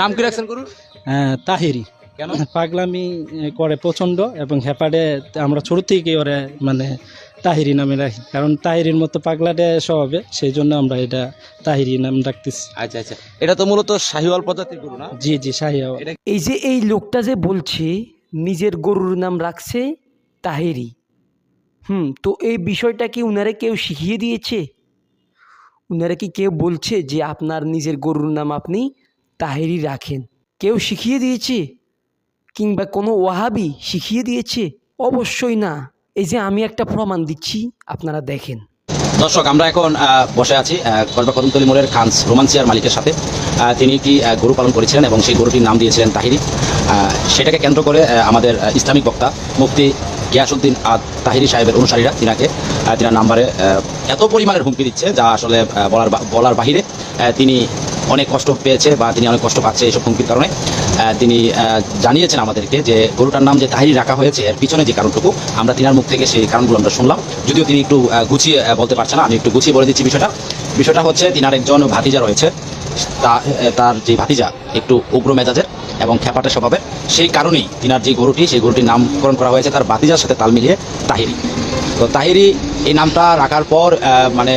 নাম কি রাখছেন গুরু হ্যাঁ, তাহিরি। কেন? পাগলামি করে প্রচণ্ড এবং হেপাডে আমরা ছোট থেকে ওরে মানে তাহিরি নামে রাখি। কারণ তাহিরির মতো পাগলাটে স্বভাবে সেই জন্য আমরা এটা তাহিরি নাম রাখতেছি আচ্ছা আচ্ছা। এটা তো মূলত শাহিওয়াল প্রজাতির গরু না? জি জি শাহিয়া এই যে এই লোকটা যে বলছে নিজের গরুর নাম রাখছে তাহেরি। হুম তো এই বিষয়টা কি উনারে কেউ শিখিয়ে দিয়েছে? উনারা কি কেউ বলছে যে আপনার নিজের গরুর নাম আপনি তাহেরি রাখেন? কেউ শিখিয়ে দিয়েছে? কিংবা কোনো ওয়াহাবি শিখিয়ে দিয়েছে? অবশ্যই না। এই যে আমি একটা প্রমাণ দিচ্ছি, আপনারা দেখেন। দর্শক, আমরা এখন বসে আছি গর্বা কদমতলি মোড়ের খানস রোমান্সিয়ার মালিকের সাথে। তিনি একটি গরু পালন করেছিলেন এবং সেই গরুটির নাম দিয়েছিলেন তাহিরি? সেটাকে কেন্দ্র করে আমাদের ইসলামিক বক্তা মুফতি গিয়াসুদ্দিন আদ তাহিরি সাহেবের অনুসারীরা, তিনাকে তিনার নাম্বারে এত পরিমাণের হুমকি দিচ্ছে যা আসলে বলার বলার বাহিরে তিনি অনেক কষ্ট পেয়েছে বা তিনি অনেক কষ্ট পাচ্ছে এইসব হুমকির কারণে। তিনি জানিয়েছেন আমাদেরকে যে গরুটার নাম যে তাহিরি রাখা হয়েছে, এর পিছনে যে কারণটুকু, আমরা তিনার মুখ থেকে সেই কারণগুলো আমরা শুনলাম। যদিও তিনি একটু গুছিয়ে বলতে পারছেন না, আমি একটু গুছিয়ে বলে দিচ্ছি বিষয়টা। বিষয়টা হচ্ছে, তিনার একজন ভাতিজা রয়েছে তার যে ভাতিজা, একটু উগ্র মেজাজের এবং খ্যাপাটে স্বভাবের, সেই কারণেই তিনার যে গরুটি, সেই গরুটির নামকরণ করা হয়েছে তার ভাতিজার সাথে তাল মিলিয়ে তাহিরি। তো তাহিরি এই নামটা রাখার পর মানে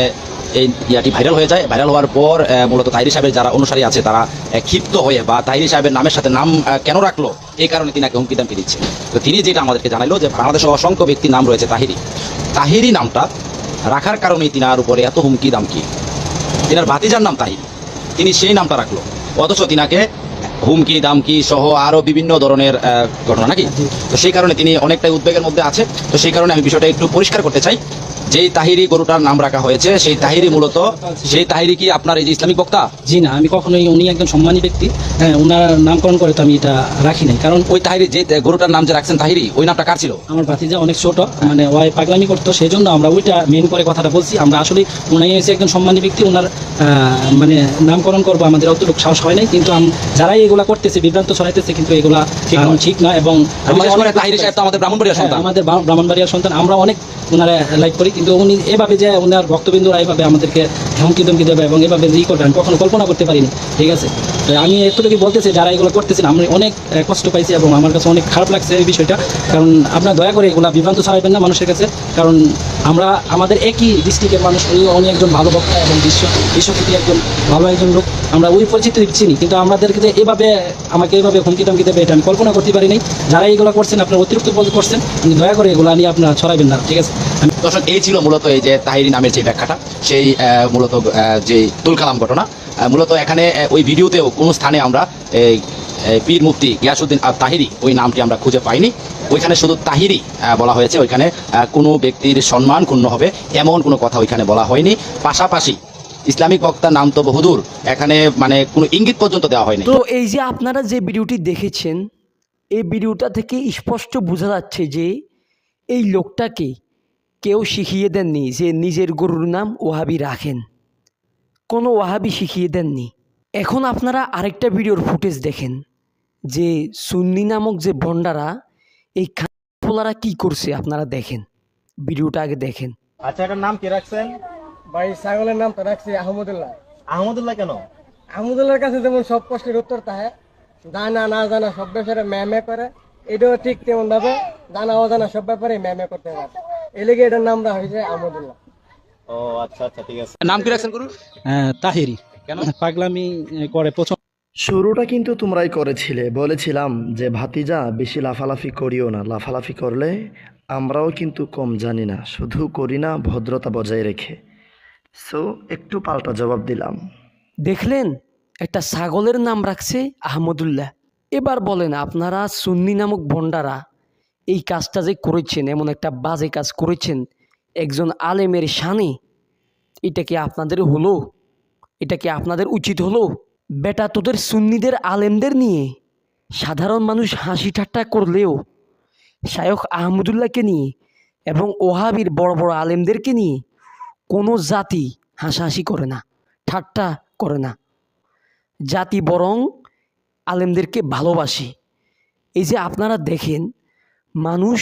এই ইয়াটি ভাইরাল হয়ে যায়। ভাইরাল হওয়ার পর মূলত তাহিরি সাহেবের যারা অনুসারী আছে, তারা ক্ষিপ্ত হয়ে বা তাহিরি সাহেবের নামের সাথে নাম কেন রাখল, এই কারণে তিনাকে হুমকি দামকি দিচ্ছে। তো তিনি যেটা আমাদেরকে জানাইলো যে বাংলাদেশে অসংখ্য ব্যক্তির নাম রয়েছে তাহিরি। তাহিরি নামটা রাখার কারণেই তিনার উপরে এত হুমকি দামকি তিনার ভাতিজার নাম তাহিরি। তিনি সেই নামটা রাখল। অথচ তিনাকে হুমকি, দামকি সহ আরও বিভিন্ন ধরনের ঘটনা নাকি? তো সেই কারণে তিনি অনেকটাই উদ্বেগের মধ্যে আছে। তো সেই কারণে আমি বিষয়টা একটু পরিষ্কার করতে চাই। যেই তাহিরি গরুটার নাম রাখা হয়েছে সেই তাহিরি মূলত সেই তাহিরি কি আপনার এই যে ইসলামিক বক্তা? জি না আমি কখনোই উনি একজন সম্মানী ব্যক্তি। হ্যাঁ ওনার নামকরণ করে তো আমি এটা রাখি নাই কারণ ওই তাহিরি যে গরুটার নাম যে রাখছেন তাহিরি ওই নামটা কার ছিল? আমার ভাতিজা অনেক ছোট মানে ওই পাগলামি করতো সেই জন্য আমরা ওইটা মেন করে কথাটা বলছি। আমরা আসলে উনাই হয়েছে একজন সম্মানী ব্যক্তি ওনার আহ, মানে নামকরণ করব আমাদের অতটুকু সাহস হয় নাই কিন্তু আম- যারাই এগুলা করতেছে বিভ্রান্ত ছড়াইতেছে কিন্তু এগুলা ঠিক নয়। না এবং আমাদের ব্রাহ্মণবাড়িয়ার হ্যাঁ, সন্তান। আমাদের ব্রাহ্মণবাড়িয়ার সন্তান আমরা অনেক ওনারা লাইক করি কিন্তু উনি এভাবে যে ওনার ভক্তবৃন্দরা এভাবে আমাদেরকে ধমকি ধমকি দেবে এবং এভাবে ই করবে আমি কখনো কল্পনা করতে পারিনি। ঠিক আছে? আমি এতটুকু বলতেছি যারা এগুলো করতেছেন আমি অনেক কষ্ট পাইছি এবং আমার কাছে অনেক খারাপ লাগছে এই বিষয়টা। কারণ আপনারা দয়া করে এগুলা বিভ্রান্ত ছড়াইবেন না মানুষের কাছে। কারণ আমরা আমাদের একই ডিস্ট্রিক্টের মানুষ উনি উনি একজন ভালো বক্তা এবং বিশ্ব বিশ্বপ্রতি একজন ভালো একজন লোক। আমরা ওই পরিচিতি চিনি কিন্তু আমাদেরকে যে এভাবে আমাকে এভাবে হুমকি টামকি দেবে এটা আমি কল্পনা করতে পারি নাই যারা এগুলো করছেন আপনারা অতিরিক্ত করছেন দয়া করে এগুলো নিয়ে আপনারা ছড়াবেন না ঠিক আছে? দর্শক এই ছিল মূলত এই যে তাহিরি নামের যে ব্যাখ্যাটা সেই আহ, মূলত যে তুলকালাম ঘটনা মূলত এখানে ওই ভিডিওতেও কোনো স্থানে আমরা, এই পীর মুফতি গিয়াসুদ্দিন আর তাহিরি ওই নামটি আমরা খুঁজে পাইনি। ওইখানে শুধু তাহিরি বলা হয়েছে। ওইখানে কোনো ব্যক্তির সম্মান ক্ষুণ্ণ হবে এমন কোনো কথা ওইখানে বলা হয়নি। পাশাপাশি ইসলামিক বক্তার নাম তো বহুদূর। এখানে মানে কোনো ইঙ্গিত পর্যন্ত দেওয়া হয়নি। তো এই যে আপনারা যে ভিডিওটি দেখেছেন, এই ভিডিওটা থেকে স্পষ্ট বোঝা যাচ্ছে যে এই লোকটাকে কেউ শিখিয়ে দেননি যে নিজের গরুর নাম ওহাবি রাখেন। কোনো ওহাবি শিখিয়ে দেননি। এখন আপনারা আরেকটা ভিডিওর ফুটেজ দেখেন যে সুন্নি নামক যে বন্ডারা এই খানারা কি করছে আপনারা দেখেন ভিডিওটা আগে দেখেন। আচ্ছা এটার নাম কি রাখছেন? ভাই ছাগলের নাম তো রাখছি আহমদুল্লাহ। আহমদুল্লাহ কেন? আহমদুল্লাহর কাছে যেমন সব প্রশ্নের উত্তর থাকে জানা না জানা সব ব্যাপারে ম্যামে করে এটাও ঠিক তেমন ভাবে জানা অজানা সব ব্যাপারে ম্যামে করতে পারে। এই লেগে এটার নামটা হয়েছে আহমদুল্লাহ। ও আচ্ছা আচ্ছা ঠিক আছে। নাম কি রাখছেন গুরু তাহিরি। কেন? পাগলামি করে প্রচণ্ড শুরুটা কিন্তু তোমরাই করেছিলে। বলেছিলাম যে ভাতিজা বেশি লাফালাফি করিও না। লাফালাফি করলে আমরাও কিন্তু কম জানি না। শুধু করি না ভদ্রতা বজায় রেখে। সো একটু পাল্টা জবাব দিলাম। দেখলেন? একটা ছাগলের নাম রাখছে আহমদুল্লাহ। এবার বলেন আপনারা সুন্নি নামক ভণ্ডারা এই কাজটা যে করেছেন এমন একটা বাজে কাজ করেছেন একজন আলেমের শানে, এটা কি আপনাদের হলো? এটা কি আপনাদের উচিত হলো? বেটা, তোদের সুন্নিদের আলেমদের নিয়ে সাধারণ মানুষ হাসি ঠাট্টা করলেও শায়খ আহমদুল্লাহকে নিয়ে এবং ওহাবির বড় বড় আলেমদেরকে নিয়ে কোনো জাতি হাসাহাসি করে না, ঠাট্টা করে না। জাতি বরং আলেমদেরকে ভালোবাসে। এই যে আপনারা দেখেন, মানুষ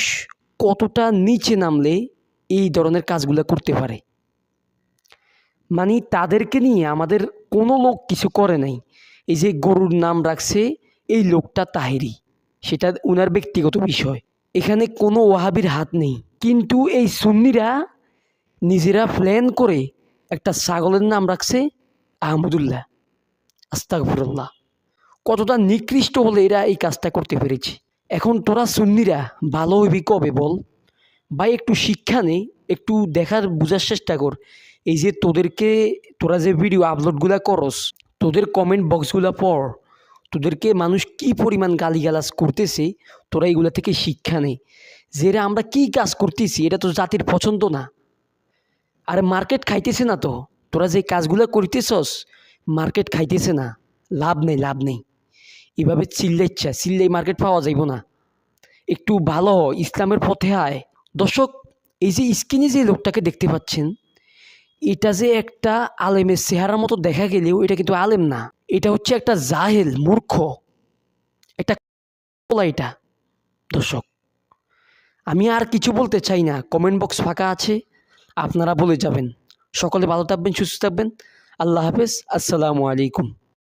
কতটা নিচে নামলে এই ধরনের কাজগুলো করতে পারে। মানে তাদেরকে নিয়ে আমাদের কোনো লোক কিছু করে নাই। এই যে গরুর নাম রাখছে, এই লোকটা তাহেরি। সেটা ওনার ব্যক্তিগত বিষয়। এখানে কোনো ওয়াহাবির হাত নেই। কিন্তু এই সুন্নিরা নিজেরা প্ল্যান করে একটা ছাগলের নাম রাখছে আহমদুল্লাহ। আস্তাগফিরুল্লাহ। কতটা নিকৃষ্ট হলে এরা এই কাজটা করতে পেরেছে। এখন তোরা সুন্নিরা, ভালো হইবি কবে বল? ভাই একটু শিক্ষা নেই, একটু দেখার, বোঝার চেষ্টা কর। এই যে তোদেরকে, তোরা যে ভিডিও আপলোডগুলা করস, তোদের কমেন্ট বক্সগুলা পড়। তোদেরকে মানুষ কি পরিমাণ গালিগালাজ করতেছে, তোরা এগুলা থেকে শিক্ষা নেই যেটা আমরা কি কাজ করতেছি, এটা তো জাতির পছন্দ না। আর মার্কেট খাইতেছে না তো। তোরা যে কাজগুলো করিতেছস মার্কেট খাইতেছে না। লাভ নেই লাভ নেই। এভাবে চিল্লাইচ্ছা, চিল্লাই মার্কেট পাওয়া যাইব না। একটু ভালো ইসলামের পথে আয়। দর্শক, এই যে স্ক্রিনে যে লোকটাকে দেখতে পাচ্ছেন, এটা যে একটা আলেমের চেহারার মতো দেখা গেলেও এটা কিন্তু আলেম না। এটা হচ্ছে একটা জাহেল, মূর্খ। একটা এটা। দর্শক, আমি আর কিছু বলতে চাই না। কমেন্ট বক্স ফাঁকা আছে, আপনারা বলে যাবেন। সকলে ভালো থাকবেন, সুস্থ থাকবেন। আল্লাহ হাফেজ, আসসালামু আলাইকুম।